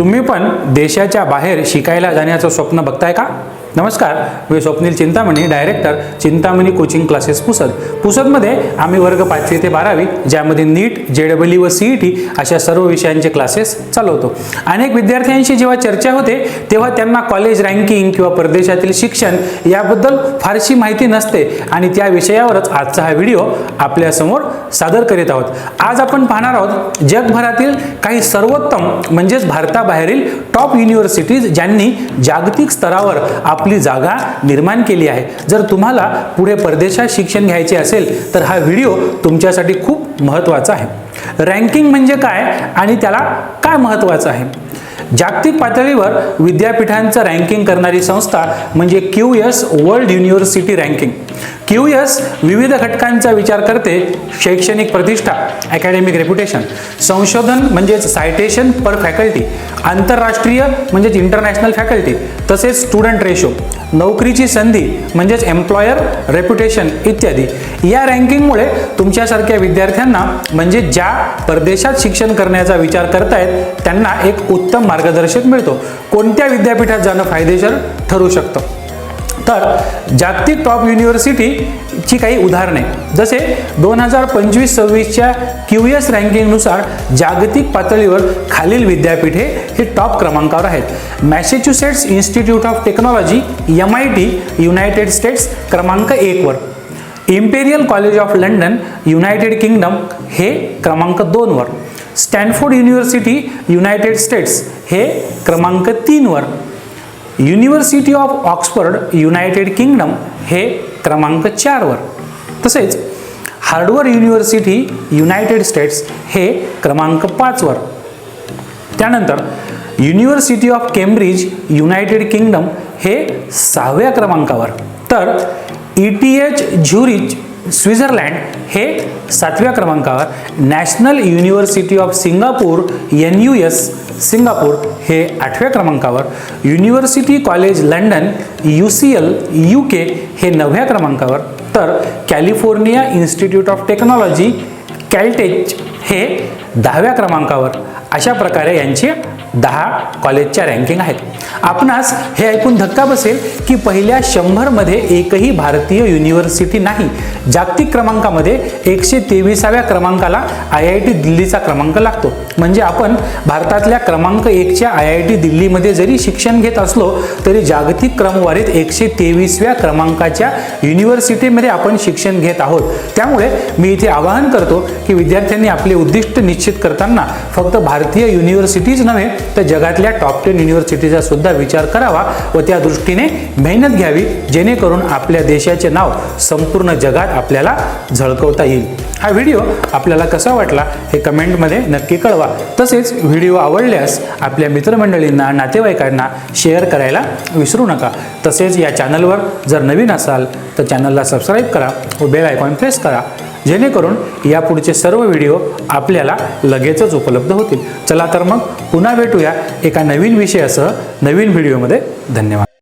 तुम्ही पण देशाच्या बाहेर शिकायला जाण्याचं स्वप्न बघताय का? नमस्कार मी Swapnil Chintamani director Chintamani coaching classes Pusad. पुसदमध्ये आम्ही वर्ग पाचवी ते बारावी ज्यामध्ये नीट जे डबल व सी ई टी अशा सर्व विषयांचे क्लासेस चालवतो. अनेक विद्यार्थ्यांशी जेव्हा चर्चा होते तेव्हा त्यांना कॉलेज रँकिंग किंवा परदेशातील शिक्षण याबद्दल फारशी माहिती नसते आणि त्या विषयावरच आजचा हा व्हिडिओ आपल्यासमोर सादर करीत आहोत. आज आपण पाहणार आहोत जगभरातील काही सर्वोत्तम म्हणजेच भारताबाहेरील टॉप युनिव्हर्सिटीज ज्यांनी जागतिक स्तरावर आपली जागा निर्माण केली आहे. जर तुम्हाला पुढे परदेशात शिक्षण घ्यायचे असेल तर हा व्हिडिओ तुमच्यासाठी खूप महत्त्वाचा आहे. रँकिंग म्हणजे काय आणि त्याला काय महत्त्वाचं आहे? जागतिक पातळीवर विद्यापीठांचं रँकिंग करणारी संस्था म्हणजे Q S world university ranking. Q S विविध घटकांचा विचार करते शैक्षणिक प्रतिष्ठा अकॅडमिक रेप्युटेशन संशोधन म्हणजेच सायटेशन पर फॅकल्टी आंतरराष्ट्रीय म्हणजेच इंटरनॅशनल फॅकल्टी तसेच स्टुडंट रेशो नोकरीची संधी म्हणजेच एम्प्लॉयर रेप्युटेशन इत्यादी. या रँकिंगमुळे तुमच्यासारख्या विद्यार्थ्यांना म्हणजे ज्या परदेशात शिक्षण करण्याचा विचार करतायत त्यांना एक उत्तम मार्गदर्शक मिळतो. कोणत्या विद्यापीठात जाणं फायदेशीर ठरू शकतं? तर जागतिक टॉप युनिव्हर्सिटीची काही उदाहरणे. जसे दोन हजार पंचवीस सव्वीसच्या क्यू एस रँकिंगनुसार जागतिक पातळीवर खालील विद्यापीठे हे टॉप क्रमांकावर आहेत. Massachusetts Institute of Technology M I T United States क्रमांक एकवर. Imperial College of London United Kingdom हे क्रमांक दोनवर. स्टॅनफोर्ड युनिव्हर्सिटी युनायटेड स्टेट्स हे क्रमांक तीनवर. University of Oxford United Kingdom हे क्रमांक चारवर. तसेच हार्डवर युनिव्हर्सिटी युनायटेड स्टेट्स हे क्रमांक पाचवर. त्यानंतर University of Cambridge United Kingdom हे सहाव्या क्रमांकावर. तर E T H Zurich Switzerland हे सातव्या क्रमांकावर National University of Singapore N U S Singapore हे आठव्या क्रमांकावर University College London U C L U K हे नवव्या क्रमांकावर तर California Institute of Technology Caltech हे दहाव्या क्रमांकावर. अशा प्रकारे यांचे दहा कॉलेजच्या रँकिंग आहेत. आपणास हे ऐकून धक्का बसेल की पहिल्या शंभरमध्ये एकही भारतीय युनिव्हर्सिटी नाही. जागतिक क्रमांकामध्ये एकशे तेविसाव्या क्रमांकाला आय आय टी दिल्लीचा क्रमांक लागतो. म्हणजे आपण भारतातल्या क्रमांक एकच्या आय आय टी दिल्लीमध्ये जरी शिक्षण घेत असलो तरी जागतिक क्रमवारीत एकशे तेवीसव्या क्रमांकाच्या युनिव्हर्सिटीमध्ये आपण शिक्षण घेत आहोत. त्यामुळे मी इथे आवाहन करतो की विद्यार्थ्यांनी आपले उद्दिष्ट निश्चित करताना फक्त भारतीय युनिव्हर्सिटीज नव्हे तर जगातल्या टॉप टेन युनिव्हर्सिटीचा सुद्धा विचार करावा व त्या दृष्टीने मेहनत घ्यावी जेणेकरून आपल्या देशाचे नाव संपूर्ण जगात आपल्याला झळकवता येईल. हा व्हिडिओ आपल्याला कसा वाटला हे कमेंटमध्ये नक्की कळवा. तसेच व्हिडिओ आवडल्यास आपल्या मित्रमंडळींना नातेवाईकांना शेअर करायला विसरू नका. तसेच या चॅनलवर जर नवीन असाल तर चॅनलला सबस्क्राईब करा व बेल आयकॉन प्रेस करा. जेणेकरून यापुढचे सर्व व्हिडिओ आपल्याला लगेचच उपलब्ध होतील. चला तर मग पुन्हा भेटूया एका नवीन विषयासह नवीन व्हिडिओमध्ये. धन्यवाद.